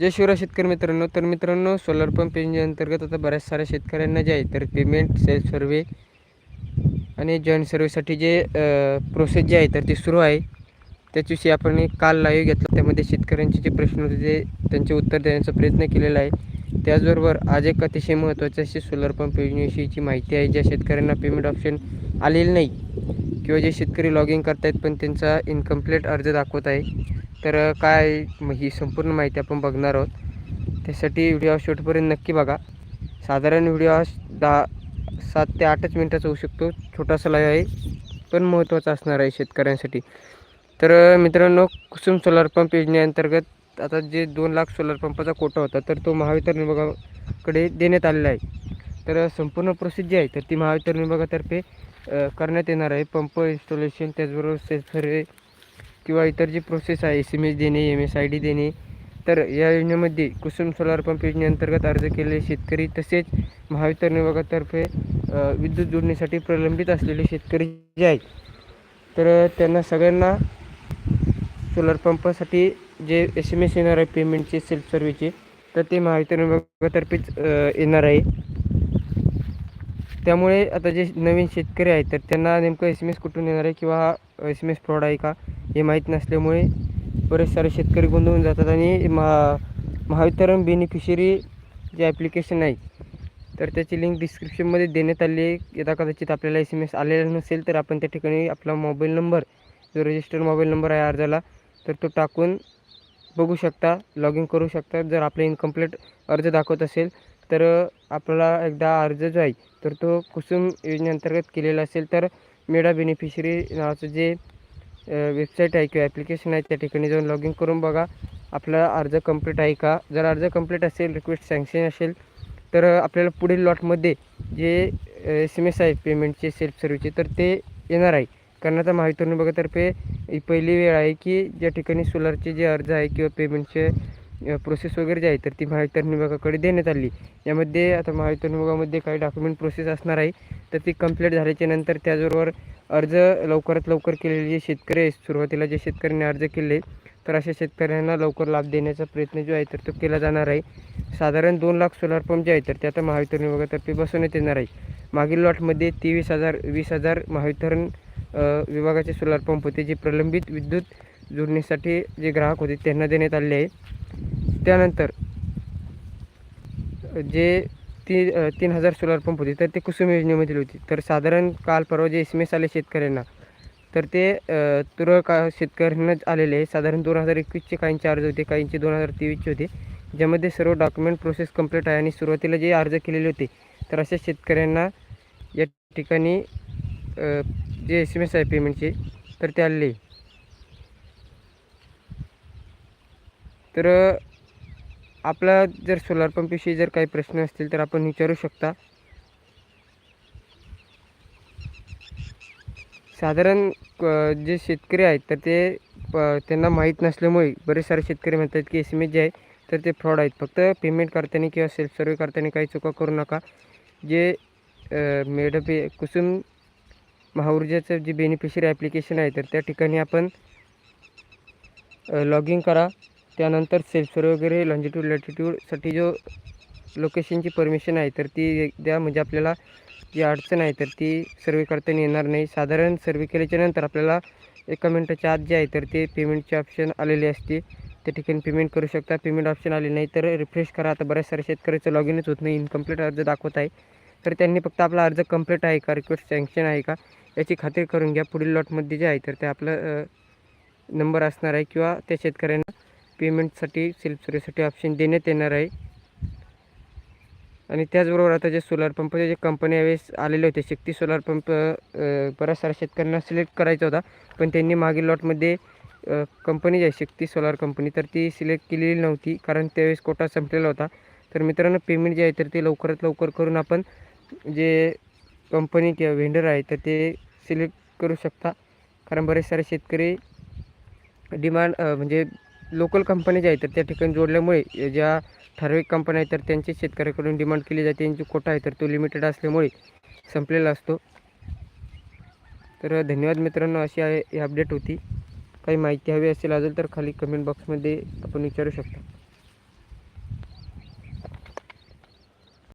जय शिवराय शेतकरी मित्रांनो तर मित्रांनो सोलर पंप योजनेअंतर्गत आता बऱ्याच साऱ्या शेतकऱ्यांना जे आहे तर पेमेंट सेल्फ सर्वे आणि जॉईंट सर्वेसाठी जे प्रोसेस जे आहे तर ती सुरू आहे. त्याच्याविषयी आपण एक काल लाईव्ह घेतला. त्यामध्ये शेतकऱ्यांचे जे प्रश्न होते ते त्यांचे उत्तर देण्याचा प्रयत्न केलेला आहे. त्याचबरोबर आज एक अतिशय महत्त्वाची अशी सोलर पंप योजनेविषयीची माहिती आहे ज्या शेतकऱ्यांना पेमेंट ऑप्शन आलेलं नाही. किंवा जे शेतकरी लॉगिंग करतायत पण त्यांचा इनकम्प्लीट अर्ज दाखवत आहे. तर काय ही संपूर्ण माहिती आपण बघणार आहोत. त्यासाठी व्हिडिओ शेवटपर्यंत नक्की बघा. साधारण व्हिडिओ हा दहा सात ते आठच मिनटाचा होऊ शकतो. छोटासा लाईव्ह आहे पण महत्त्वाचा असणार आहे शेतकऱ्यांसाठी. तर मित्रांनो कुसुम सोलार पंप योजनेअंतर्गत आता जे दोन लाख सोलार पंपाचा कोटा होता तर तो महावितरण विभागाकडे देण्यात आलेला आहे. तर संपूर्ण प्रोसेस जी आहे तर ती महावितरण विभागातर्फे करण्यात येणार आहे. पंप इन्स्टॉलेशन त्याचबरोबर सेल्फ किंवा इतर जी प्रोसेस आहे एस एम एस देणे एम एस आय डी देणे. तर या योजनेमध्ये कुसुम सोलार पंप योजनेअंतर्गत अर्ज केलेले शेतकरी तसेच महावितरण विभागातर्फे विद्युत जोडणीसाठी प्रलंबित असलेले शेतकरी जे आहेत तर त्यांना सगळ्यांना सोलर पंपासाठी जे एस एम एस येणार आहे पेमेंटचे सेल्फ सर्व्हिसचे तर ते महावितरण विभागातर्फेच येणार आहे. त्यामुळे आता जे नवीन शेतकरी आहेत तर त्यांना नेमकं एस एम एस कुठून येणार आहे किंवा हा एस एम एस फ्रॉड आहे का हे माहीत नसल्यामुळे बरेच सारे शेतकरी गोंधळून जातात आणि महा महावितरण बेनिफिशरी जे ॲप्लिकेशन आहे तर त्याची लिंक डिस्क्रिप्शनमध्ये देण्यात आली आहे. यदा कदाचित आपल्याला एस एम एस आलेला नसेल तर आपण त्या ठिकाणी आपला मोबाईल नंबर जो रजिस्टर मोबाईल नंबर आहे अर्जाला तर तो टाकून बघू शकता लॉग इन करू शकता. जर आपलं इनकम्प्लीट अर्ज दाखवत असेल तर आपल्याला एकदा अर्ज जो आहे तर तो कुसुम योजनेअंतर्गत केलेला असेल तर मेडा बेनिफिशरी नावाचं जे वेबसाईट आहे किंवा ॲप्लिकेशन आहे त्या ठिकाणी जाऊन लॉग इन करून बघा. आपला अर्ज कंप्लीट आहे का? जर अर्ज कंप्लीट असेल रिक्वेस्ट सँक्शन असेल तर आपल्याला पुढील लॉटमध्ये जे एस एम एस आहे पेमेंटचे सेल्फ सर्व्हिसचे तर ते येणार आहे. कारण आता महावितरण विभागातर्फे ही पहिली वेळ आहे की ज्या ठिकाणी सोलारचे जे अर्ज आहे किंवा पेमेंटचे प्रोसेस वगैरे जे आहे तर ती महावितरण विभागाकडे देण्यात आली. यामध्ये आता महावितरण विभागामध्ये काही डॉक्युमेंट प्रोसेस असणार आहे तर ती कंप्लीट झाल्याच्यानंतर त्याचबरोबर अर्ज लवकरात लवकर केलेले जे शेतकरी आहेत सुरुवातीला जे शेतकऱ्यांनी अर्ज केले तर अशा शेतकऱ्यांना लवकर लाभ देण्याचा प्रयत्न जो आहे तर तो केला जाणार आहे. साधारण दोन लाख सोलार पंप जे आहे तर ते आता महावितरण विभागातर्फे बसवण्यात येणार आहे. मागील लॉटमध्ये तेवीस हजार वीस हजार महावितरण विभागाचे सोलार पंप होते जे प्रलंबित विद्युत जोडणीसाठी जे ग्राहक होते त्यांना देण्यात आले आहे. त्यानंतर जे ती तीन हजार सोलार पंप होते तर ते कुसुम योजनेमधील होते. तर साधारण काल परवा जे एस एम एस आले शेतकऱ्यांना तर ते अ, तुरळक का शेतकऱ्यांनाच आलेले आहे साधारण दोन हजार एकवीसचे काहींचे अर्ज होते काहींचे दोन हजार तेवीसचे होते ज्यामध्ये सर्व डॉक्युमेंट प्रोसेस कंप्लीट आहे आणि सुरुवातीला जे अर्ज केलेले होते तर अशा शेतकऱ्यांना या ठिकाणी जे एस एम एस आहे पेमेंटचे तर ते आलेले तर आपला जर सोलार पंपविषयी जर काही प्रश्न असतील तर आपण विचारू शकता. साधारण जे शेतकरी आहेत तर ते प- त्यांना माहीत नसल्यामुळे बरेच सारे शेतकरी म्हणतात की एस एम एस जे आहे तर ते फ्रॉड आहेत. फक्त पेमेंट करताना किंवा सेल्फ सर्वे करताना काही चुका करू नका. जे मेडपे कुसुम महाऊर्जाचं जे बेनिफिशरी ॲप्लिकेशन आहे तर त्या ठिकाणी आपण लॉग इन करा. त्यानंतर सेल्फ वगैरे लॉन्जिट्यूड लॅटिट्यूडसाठी जो लोकेशनची परमिशन आहे तर ती द्या. म्हणजे आपल्याला जी अडचण आहे तर ती सर्वे करताना येणार नाही. साधारण सर्वे केल्याच्यानंतर आपल्याला एका मिनटाच्या आत जे आहे तर ते पेमेंटचे ऑप्शन आलेले असते. त्या ठिकाणी पेमेंट करू शकता. पेमेंट ऑप्शन आले नाही तर रिफ्रेश करा. आता बऱ्याच साऱ्या शेतकऱ्याचं लॉग इनच होत नाही. इनकम्प्लीट अर्ज दाखवत आहे. तर त्यांनी फक्त आपला अर्ज कंप्लीट आहे का? रिक्वेस्ट सँक्शन आहे का? याची खात्री करून घ्या. पुढील लॉटमध्ये जे आहे तर ते आपलं नंबर असणार आहे किंवा त्या शेतकऱ्यांना पेमेंटसाठी सेल्फ सर्व्हिससाठी ऑप्शन देण्यात येणार आहे. आणि त्याचबरोबर आता जे सोलार पंपचे जे कंपनी यावेळेस आलेले होते शक्ती सोलार पंप बऱ्याच साऱ्या शेतकऱ्यांना सिलेक्ट करायचा होता. पण त्यांनी मागील लॉटमध्ये कंपनी जी आहे शक्ती सोलार कंपनी तर ती सिलेक्ट केलेली नव्हती कारण त्यावेळेस कोटा संपलेला होता. तर मित्रांनो पेमेंट जे आहे तर ते लवकरात लवकर करून आपण जे कंपनी किंवा व्हेंडर आहे तर ते सिलेक्ट करू शकता. कारण बरेच सारे शेतकरी डिमांड म्हणजे लोकल कंपन्या ज्या आहेत तर त्या ठिकाणी जोडल्यामुळे ज्या ठराविक कंपन्या आहेत तर त्यांची शेतकऱ्याकडून डिमांड केली जाते. त्यांची कोटा आहे तर तो लिमिटेड असल्यामुळे संपलेला असतो. तर धन्यवाद मित्रांनो अशी आहे ही अपडेट होती. काही माहिती हवी असेल असेल तर खाली कमेंट बॉक्समध्ये आपण विचारू शकता.